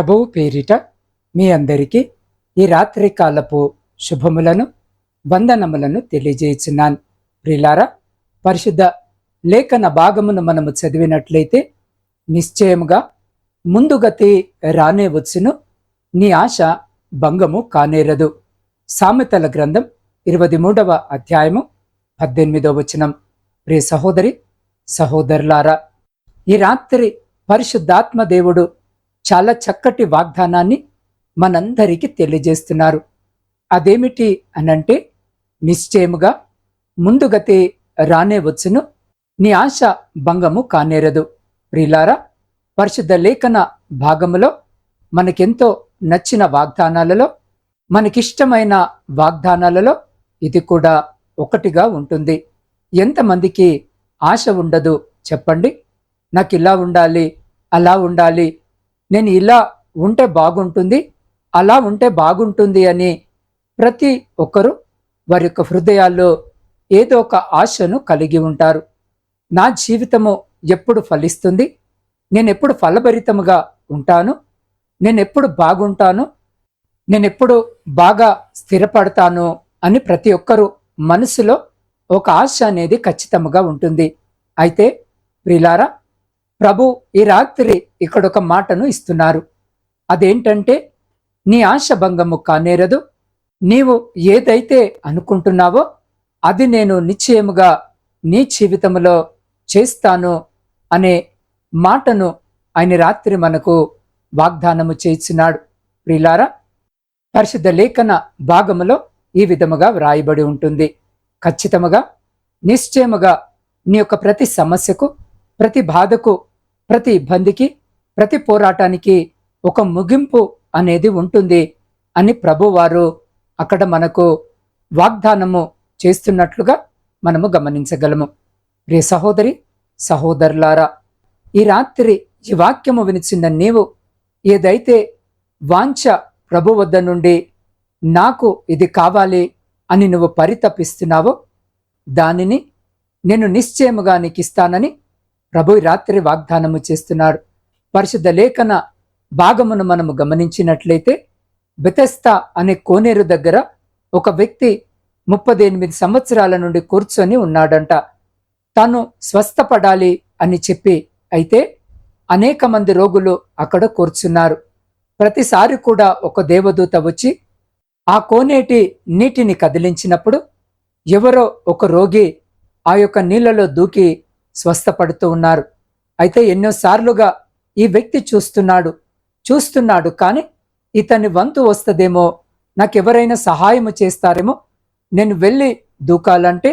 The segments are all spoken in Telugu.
ప్రభువు పేరిట మీ అందరికీ ఈ రాత్రి కాలపు శుభములను వందనములను తెలియజేయుచున్నాను. ప్రిలారా పరిశుద్ధ లేఖన భాగమును మనము చదివినట్లయితే నిశ్చయముగా ముందుగతి రానే వచ్చును నీ ఆశ భంగము కానేరదు. సామెతల గ్రంథం ఇరవై మూడవ అధ్యాయము పద్దెనిమిదవ వచనం. ప్రియ సహోదరి సహోదరులారా ఈ రాత్రి పరిశుద్ధాత్మ దేవుడు చాలా చక్కటి వాగ్దానాన్ని మనందరికీ తెలియజేస్తున్నారు. అదేమిటి అనంటే నిశ్చయముగా ముందుగతి రానే వచ్చును. నీ ఆశ భంగము కానేరదు. ప్రిలారా పరిశుద్ధ లేఖన భాగములో మనకెంతో నచ్చిన వాగ్దానాలలో మనకిష్టమైన వాగ్దానాలలో ఇది కూడా ఒకటిగా ఉంటుంది. ఎంతమందికి ఆశ ఉండదు చెప్పండి. నాకు ఇలా ఉండాలి అలా ఉండాలి నేను ఇలా ఉంటే బాగుంటుంది అలా ఉంటే బాగుంటుంది అని ప్రతి ఒక్కరూ వారి యొక్క హృదయాల్లో ఏదో ఒక ఆశను కలిగి ఉంటారు. నా జీవితము ఎప్పుడు ఫలిస్తుంది? నేను ఎప్పుడు ఫలభరితముగా ఉంటాను? నేను ఎప్పుడు బాగుంటాను? నేను ఎప్పుడు బాగా స్థిరపడతాను? అని ప్రతి ఒక్కరూ మనసులో ఒక ఆశ అనేది ఖచ్చితంగా ఉంటుంది. అయితే ప్రిలారా ప్రభు ఈ రాత్రి ఇక్కడ ఒక మాటను ఇస్తున్నారు. అదేంటంటే నీ ఆశ భంగము కానేరదు. నీవు ఏదైతే అనుకుంటున్నావో అది నేను నిశ్చయముగా నీ జీవితంలో చేస్తాను అనే మాటను ఆయన రాత్రి మనకు వాగ్దానము చేసినాడు. ప్రిలారా పరిశుద్ధ లేఖన భాగములో ఈ విధముగా వ్రాయబడి ఉంటుంది. ఖచ్చితముగా నిశ్చయముగా నీ యొక్క ప్రతి సమస్యకు ప్రతి బాధకు ప్రతి ఇబ్బందికి ప్రతి పోరాటానికి ఒక ముగింపు అనేది ఉంటుంది అని ప్రభువారు అక్కడ మనకు వాగ్దానము చేస్తున్నట్లుగా మనము గమనించగలము. ప్రియ సహోదరి సహోదరులారా ఈ రాత్రి ఈ వాక్యము వినిచిన నీవు ఏదైతే వాంఛ ప్రభు వద్ద నుండి నాకు ఇది కావాలి అని నువ్వు పరితపిస్తున్నావో దానిని నేను నిశ్చయముగా నీకు ఇస్తానని ప్రభు రాత్రి వాగ్దానము చేస్తున్నాడు పరిశుద్ధ లేఖన భాగమును మనము గమనించినట్లయితే బెతెస్తా అనే కోనేరు దగ్గర ఒక వ్యక్తి ముప్పది ఎనిమిది సంవత్సరాల నుండి కూర్చొని ఉన్నాడంట. తను స్వస్థపడాలి అని చెప్పి అయితే అనేక మంది రోగులు అక్కడ కూర్చున్నారు. ప్రతిసారి కూడా ఒక దేవదూత వచ్చి ఆ కోనేటి నీటిని కదిలించినప్పుడు ఎవరో ఒక రోగి ఆ యొక్క నీళ్ళలో దూకి స్వస్థపడుతూ ఉన్నారు. అయితే ఎన్నోసార్లుగా ఈ వ్యక్తి చూస్తున్నాడు చూస్తున్నాడు కానీ ఇతని వంతు వస్తుందేమో నాకెవరైనా సహాయము చేస్తారేమో నేను వెళ్ళి దూకాలంటే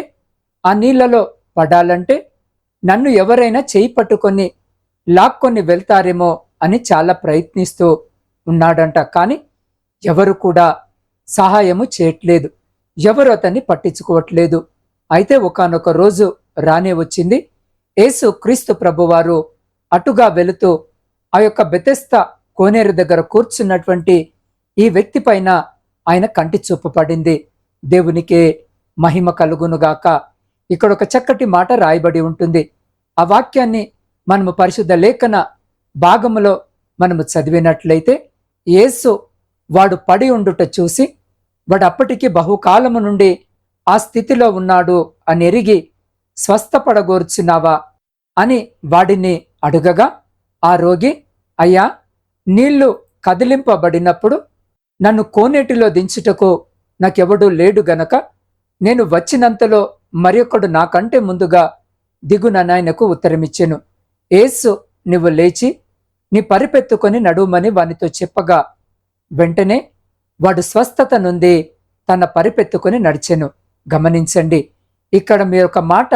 ఆ నీళ్ళలో పడాలంటే నన్ను ఎవరైనా చేయి పట్టుకొని లాక్కొని వెళ్తారేమో అని చాలా ప్రయత్నిస్తూ ఉన్నాడంట కానీ ఎవరు కూడా సహాయము చేయట్లేదు. ఎవరు అతన్ని పట్టించుకోవట్లేదు. అయితే ఒకనొక రోజు రానే వచ్చింది. యేసు క్రీస్తు ప్రభువారు అటుగా వెళుతూ ఆ యొక్క బెతెస్త కోనేరు దగ్గర కూర్చున్నటువంటి ఈ వ్యక్తి పైన ఆయన కంటి చూపు పడింది. దేవునికే మహిమ కలుగునుగాక. ఇక్కడ ఒక చక్కటి మాట రాయబడి ఉంటుంది. ఆ వాక్యాన్ని మనము పరిశుద్ధ లేఖన భాగములో మనము చదివినట్లయితే యేసు వాడు పడి ఉండుట చూసి వాడు అప్పటికి బహుకాలము నుండి ఆ స్థితిలో ఉన్నాడు అని ఎరిగి స్వస్థపడగోర్చున్నావా? అని వాడిని అడుగగా ఆ రోగి అయ్యా నీళ్ళు కదిలింపబడినప్పుడు నన్ను కోనేటిలో దించుటకు నాకెవడూ లేడు గనక నేను వచ్చినంతలో మరొకడు నాకంటే ముందుగా దిగున నాయనకు ఉత్తరమిచ్చెను. ఏసు నువ్వు లేచి నీ పరిపెత్తుకొని నడుమని వానితో చెప్పగా వెంటనే వాడు స్వస్థత నుండి తన పరిపెత్తుకొని నడిచెను. గమనించండి ఇక్కడ మీరొక ఒక మాట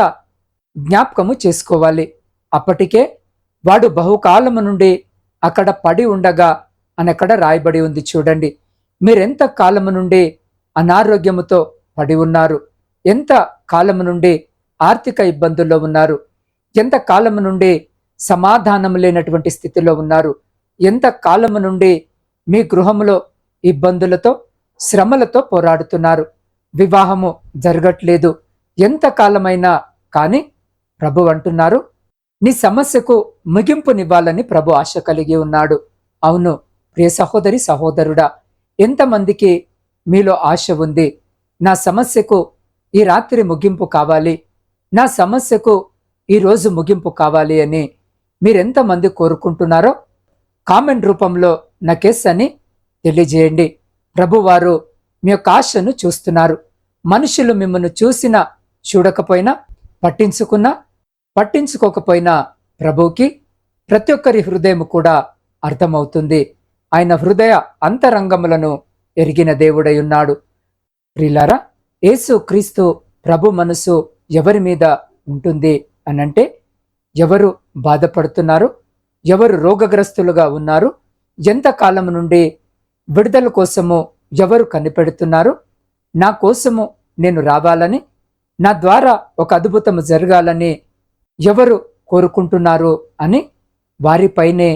జ్ఞాపకము చేసుకోవాలి. అప్పటికే వాడు బహుకాలము నుండి అక్కడ పడి ఉండగా అని అక్కడ రాయబడి ఉంది చూడండి. మీరెంత కాలము నుండి అనారోగ్యముతో పడి ఉన్నారు? ఎంత కాలము నుండి ఆర్థిక ఇబ్బందుల్లో ఉన్నారు? ఎంత కాలము నుండి సమాధానం లేనటువంటి స్థితిలో ఉన్నారు? ఎంత కాలము నుండి మీ గృహములో ఇబ్బందులతో శ్రమలతో పోరాడుతున్నారు? వివాహము జరగట్లేదు. ఎంత కాలమైనా కానీ ప్రభు అంటున్నారు. నీ సమస్యకు ముగింపునివ్వాలని ప్రభు ఆశ కలిగి ఉన్నాడు. అవును ప్రియ సహోదరి సహోదరుడా ఎంతమందికి మీలో ఆశ ఉంది? నా సమస్యకు ఈ రాత్రి ముగింపు కావాలి. నా సమస్యకు ఈరోజు ముగింపు కావాలి అని మీరెంతమంది కోరుకుంటున్నారో కామెంట్ రూపంలో నకెస్ అని తెలియజేయండి. ప్రభువారు మీ యొక్క ఆశను చూస్తున్నారు. మనుషులు మిమ్మల్ని చూసినా చూడకపోయినా పట్టించుకున్నా పట్టించుకోకపోయినా ప్రభువుకి ప్రతి ఒక్కరి హృదయం కూడా అర్థమవుతుంది. ఆయన హృదయ అంతరంగములను ఎరిగిన దేవుడై ఉన్నాడు. ప్రిలారా యేసు క్రీస్తు ప్రభు మనసు ఎవరి మీద ఉంటుంది అనంటే ఎవరు బాధపడుతున్నారు? ఎవరు రోగగ్రస్తులుగా ఉన్నారు? ఎంత కాలం నుండి విడుదల కోసము ఎవరు కనిపెడుతున్నారు? నా కోసము నేను రావాలని నా ద్వారా ఒక అద్భుతము జరగాలని ఎవరు కోరుకుంటున్నారు అని వారిపైనే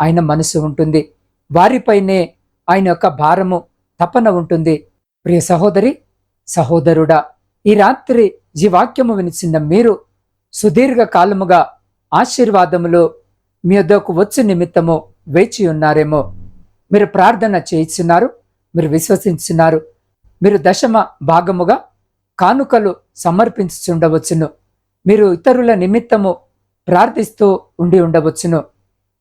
ఆయన మనసు ఉంటుంది. వారిపైనే ఆయన యొక్క భారము తపన ఉంటుంది. ప్రియ సహోదరి సహోదరుడా ఈ రాత్రి ఈ వాక్యము వినిచిన మీరు సుదీర్ఘ కాలముగా ఆశీర్వాదములు మీ వద్దకు వచ్చు నిమిత్తము వేచి ఉన్నారేమో. మీరు ప్రార్థన చేయిస్తున్నారు మీరు విశ్వసించున్నారు. మీరు దశమ భాగముగా కానుకలు సమర్పించుచుండవచ్చును. మీరు ఇతరుల నిమిత్తము ప్రార్థిస్తూ ఉండి ఉండవచ్చును.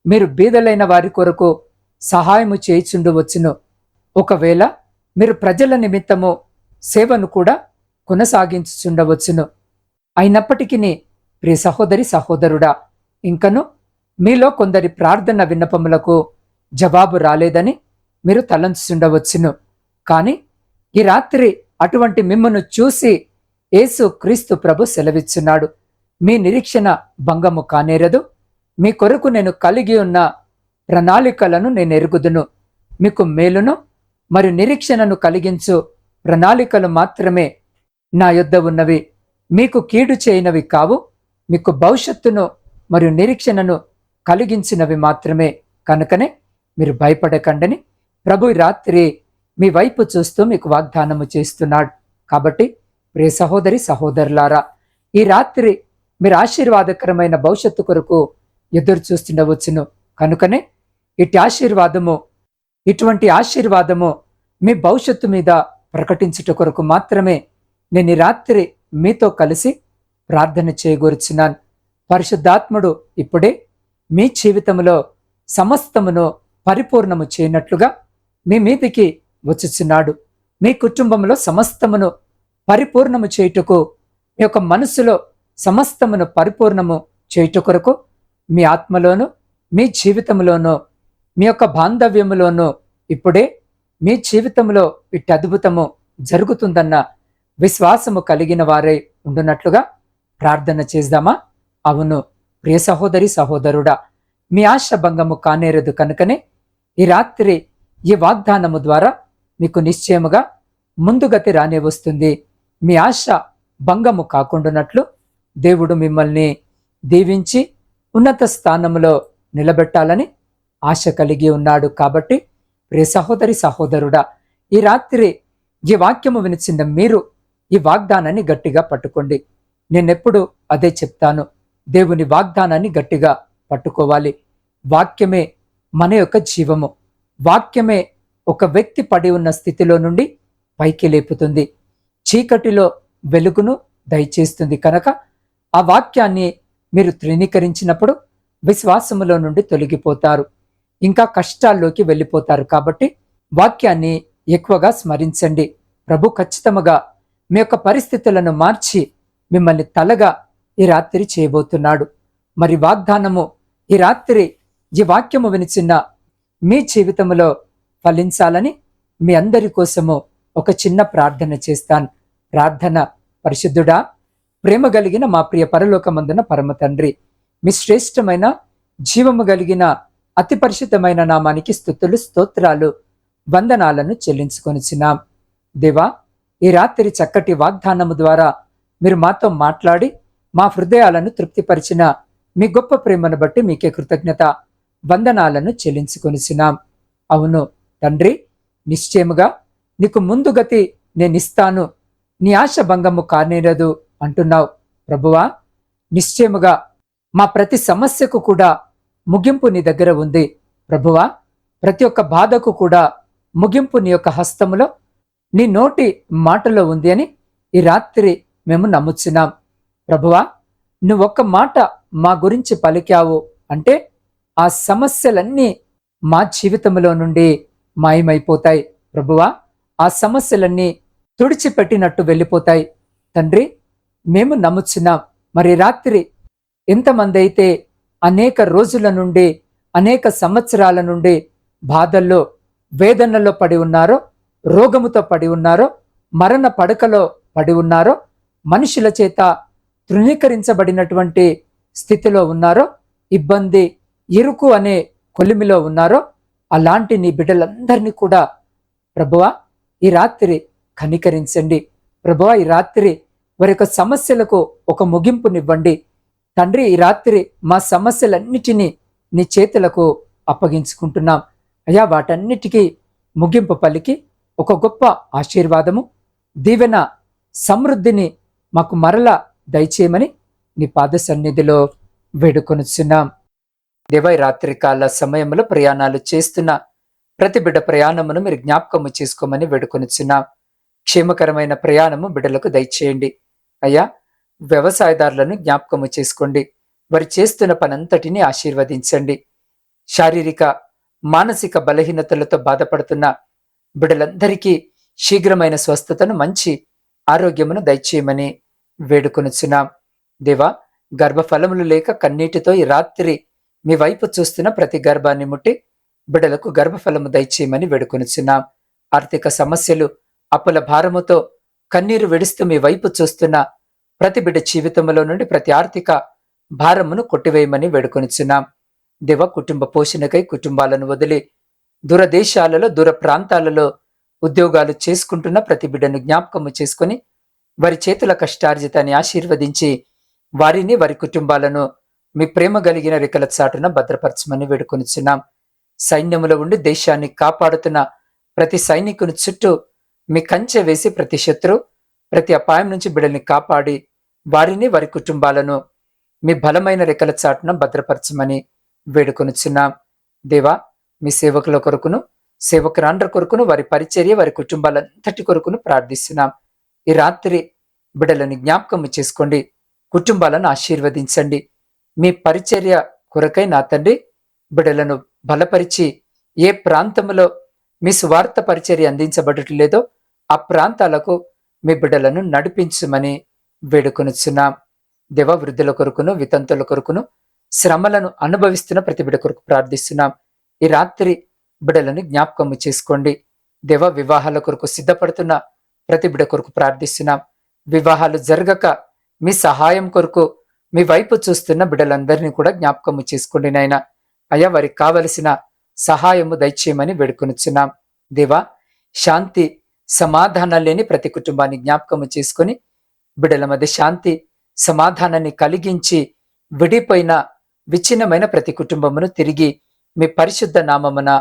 మీరు బీదలైన వారి కొరకు సహాయము చేయిచుండవచ్చును. ఒకవేళ మీరు ప్రజల నిమిత్తము సేవను కూడా కొనసాగించుచుండవచ్చును. అయినప్పటికీ ప్రియ సహోదరి సహోదరుడా ఇంకను మీలో కొందరి ప్రార్థన విన్నపములకు జవాబు రాలేదని మీరు తలంచుచుండవచ్చును. కానీ ఈ రాత్రి అటువంటి మిమ్మను చూసి యేసు క్రీస్తు ప్రభు సెలవిచ్చున్నాడు. మీ నిరీక్షణ భంగము కానేరదు. మీ కొరకు నేను కలిగి ఉన్న ప్రణాళికలను నేను ఎరుగుదును. మీకు మేలును మరియు నిరీక్షణను కలిగించు ప్రణాళికలు మాత్రమే నా యొద్ద ఉన్నవి. మీకు కీడు చేయనవి కావు. మీకు భవిష్యత్తును మరియు నిరీక్షణను కలిగించినవి మాత్రమే. కనుకనే మీరు భయపడకండని ప్రభు రాత్రి మీ వైపు చూస్తూ మీకు వాగ్దానము చేస్తున్నాడు. కాబట్టి ప్రియ సహోదరి సహోదరులారా ఈ రాత్రి మీరు ఆశీర్వాదకరమైన భవిష్యత్తు కొరకు ఎదురు చూస్తుండవచ్చును కనుకనే ఇటు ఆశీర్వాదము ఇటువంటి ఆశీర్వాదము మీ భవిష్యత్తు మీద ప్రకటించుట కొరకు మాత్రమే నేను ఈ రాత్రి మీతో కలిసి ప్రార్థన చేయగూర్చున్నాను. పరిశుద్ధాత్ముడు ఇప్పుడే మీ జీవితంలో సమస్తమును పరిపూర్ణము చేయనట్లుగా మీ మీదికి వచ్చుచున్నాడు. మీ కుటుంబంలో సమస్తమును పరిపూర్ణము చేయుటకు మీ యొక్క మనసులో సమస్తమును పరిపూర్ణము చేయుట కొరకు మీ ఆత్మలోను మీ జీవితంలోనూ మీ యొక్క బాంధవ్యములోనూ ఇప్పుడే మీ జీవితంలో ఇట్టి అద్భుతము జరుగుతుందన్న విశ్వాసము కలిగిన వారే ఉండునట్లుగా ప్రార్థన చేద్దామా? అవును ప్రియ సహోదరి సహోదరుడా మీ ఆశ భంగము కానేరదు కనుకనే ఈ రాత్రి ఈ వాగ్దానము ద్వారా మీకు నిశ్చయముగా ముందుగతి రానే వస్తుంది. మీ ఆశ భంగము కాకుండానట్లు దేవుడు మిమ్మల్ని దీవించి ఉన్నత స్థానములో నిలబెట్టాలని ఆశ కలిగి ఉన్నాడు కాబట్టి ప్రే సహోదరి సహోదరుడా ఈ రాత్రి ఈ వాక్యము వినిచిన మీరు ఈ వాగ్దానాన్ని గట్టిగా పట్టుకోండి. నేనెప్పుడు అదే చెప్తాను. దేవుని వాగ్దానాన్ని గట్టిగా పట్టుకోవాలి. వాక్యమే మన యొక్క జీవము. వాక్యమే ఒక వ్యక్తి పడి ఉన్న స్థితిలో నుండి పైకి లేపుతుంది. చీకటిలో వెలుగును దయచేస్తుంది కనుక ఆ వాక్యాన్ని మీరు తృణీకరించినప్పుడు విశ్వాసములో నుండి తొలగిపోతారు. ఇంకా కష్టాల్లోకి వెళ్ళిపోతారు కాబట్టి వాక్యాన్ని ఎక్కువగా స్మరించండి. ప్రభు ఖచ్చితముగా మీ యొక్క పరిస్థితులను మార్చి మిమ్మల్ని తలగా ఈ రాత్రి చేయబోతున్నాడు. మరి వాగ్దానము ఈ రాత్రి ఈ వాక్యము వినిచిన్న మీ జీవితంలో ఫలించాలని మీ అందరి కోసము ఒక చిన్న ప్రార్థన చేస్తాను. ప్రార్థన పరిశుద్ధుడా ప్రేమ కలిగిన మా ప్రియ పరలోకమందున పరమ తండ్రి మీ శ్రేష్టమైన జీవము కలిగిన అతి పరిశుద్ధమైన నామానికి స్థుతులు స్తోత్రాలు వందనాలను చెల్లించుకొనిచ్చినాం దేవా ఈ రాత్రి చక్కటి వాగ్దానము ద్వారా మీరు మాతో మాట్లాడి మా హృదయాలను తృప్తిపరిచిన మీ గొప్ప ప్రేమను బట్టి మీకే కృతజ్ఞత వందనాలను చెల్లించుకొనిసినాం అవును తండ్రి నిశ్చయముగా నీకు ముందు గతి నేనిస్తాను. నీ ఆశ భంగము కానేరదు అంటున్నావు. ప్రభువా నిశ్చయముగా మా ప్రతి సమస్యకు కూడా ముగింపు నీ దగ్గర ఉంది. ప్రభువా ప్రతి ఒక్క బాధకు కూడా ముగింపు నీ యొక్క హస్తములో నీ నోటి మాటలో ఉంది అని ఈ రాత్రి మేము నమ్ముచున్నాం. ప్రభువా నువ్వు ఒక్క మాట మా గురించి పలికావు అంటే ఆ సమస్యలన్నీ మా జీవితంలో నుండి మాయమైపోతాయి. ప్రభువా ఆ సమస్యలన్నీ తుడిచిపెట్టినట్టు వెళ్ళిపోతాయి. తండ్రి మేము నమ్ముచున్నాం. మరి రాత్రి ఎంతమంది అయితే అనేక రోజుల నుండి అనేక సంవత్సరాల నుండి బాధల్లో వేదనలో పడి ఉన్నారో రోగముతో పడి ఉన్నారో మరణ పడకలో పడి ఉన్నారో మనుషుల చేత తృణీకరించబడినటువంటి స్థితిలో ఉన్నారో ఇబ్బంది ఇరుకు అనే కొలిమిలో ఉన్నారో అలాంటి నీ బిడ్డలందరినీ కూడా ప్రభువా ఈ రాత్రి కనికరించండి. ప్రభా ఈ రాత్రి వారి యొక్క సమస్యలకు ఒక ముగింపునివ్వండి. తండ్రి ఈ రాత్రి మా సమస్యలన్నిటినీ నీ చేతులకు అప్పగించుకుంటున్నాం. అయ్యా వాటన్నిటికీ ముగింపు పలికి ఒక గొప్ప ఆశీర్వాదము దీవెన సమృద్ధిని మాకు మరల దయచేయమని నీ పాద సన్నిధిలో వేడుకొనుచున్నాం. దేవై రాత్రికాల సమయంలో ప్రయాణాలు చేస్తున్న ప్రతి బిడ్డ ప్రయాణమును మీరు జ్ఞాపకము చేసుకోమని వేడుకొనుచున్నాం. క్షేమకరమైన ప్రయాణము బిడ్డలకు దయచేయండి. అయ్యా వ్యవసాయదారులను జ్ఞాపకము చేసుకోండి. వారు చేస్తున్న పనంతటిని ఆశీర్వదించండి. శారీరక మానసిక బలహీనతలతో బాధపడుతున్న బిడ్డలందరికీ శీఘ్రమైన స్వస్థతను మంచి ఆరోగ్యమును దయచేయమని వేడుకొనుచున్నాం. దేవా గర్భఫలములు లేక కన్నీటితో ఈ రాత్రి మీ వైపు చూస్తున్న ప్రతి గర్భాన్ని ముట్టి బిడలకు గర్భఫలము దయచేయమని వేడుకొనిచున్నాం. ఆర్థిక సమస్యలు అప్పుల భారముతో కన్నీరు విడుస్తూ మీ వైపు చూస్తున్న ప్రతి బిడ్డ జీవితంలో నుండి ప్రతి ఆర్థిక భారమును కొట్టివేయమని వేడుకొనిచున్నాం. దివ కుటుంబ పోషణకై కుటుంబాలను వదిలి దూరదేశాలలో దూర ప్రాంతాలలో ఉద్యోగాలు చేసుకుంటున్న ప్రతి బిడ్డను జ్ఞాపకము చేసుకుని వారి చేతుల కష్టార్జితాన్ని ఆశీర్వదించి వారిని వారి కుటుంబాలను మీ ప్రేమ కలిగిన రెక్కల చాటున భద్రపరచమని వేడుకొనిచున్నాం. సైన్యములో ఉండి దేశాన్ని కాపాడుతున్న ప్రతి సైనికుని చుట్టూ మీ కంచె వేసి ప్రతి శత్రు ప్రతి అపాయం నుంచి బిడల్ని కాపాడి వారిని వారి కుటుంబాలను మీ బలమైన రెక్కల చాటున భద్రపరచమని వేడుకొనుచున్నాం. దేవా మీ సేవకుల కొరకును సేవకురాండ్ర కొరకును వారి పరిచర్య వారి కుటుంబాలంతటి కొరకును ప్రార్థిస్తున్నాం. ఈ రాత్రి బిడలని జ్ఞాపకం చేసుకోండి. కుటుంబాలను ఆశీర్వదించండి. మీ పరిచర్య కొరకై నా తండ్రి బిడలను బలపరిచి ఏ ప్రాంతంలో మీ స్వార్థ పరిచర్య అందించబడట్లేదో ఆ ప్రాంతాలకు మీ బిడ్డలను నడిపించమని వేడుకొనుచున్నాం. దేవ వృద్ధుల కొరకును వితంతుల కొరకును శ్రమలను అనుభవిస్తున్న ప్రతి బిడ్డ కొరకు ప్రార్థిస్తున్నాం. ఈ రాత్రి బిడ్డలను జ్ఞాపకము చేసుకోండి. దేవ వివాహాల కొరకు సిద్ధపడుతున్న ప్రతి బిడ్డ కొరకు ప్రార్థిస్తున్నాం. వివాహాలు జరగక మీ సహాయం కొరకు మీ వైపు చూస్తున్న బిడ్డలందరినీ కూడా జ్ఞాపకము చేసుకోండి నాయనా. అయ్యా వారికి కావలసిన సహాయము దయచేయమని వేడుకొనిచున్నాం. దేవా శాంతి సమాధానం లేని ప్రతి కుటుంబాన్ని జ్ఞాపకము చేసుకొని బిడ్డల మధ్య శాంతి సమాధానాన్ని కలిగించి విడిపోయిన విచ్ఛిన్నమైన ప్రతి కుటుంబమును తిరిగి మీ పరిశుద్ధ నామమున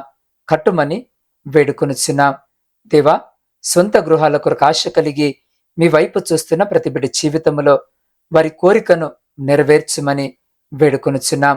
కట్టుమని వేడుకొనుచున్నాం. దేవా సొంత గృహాల కొరకు ఆశ కలిగి మీ వైపు చూస్తున్న ప్రతి బిడ్డ జీవితంలో వారి కోరికను నెరవేర్చమని వేడుకొనుచున్నాం.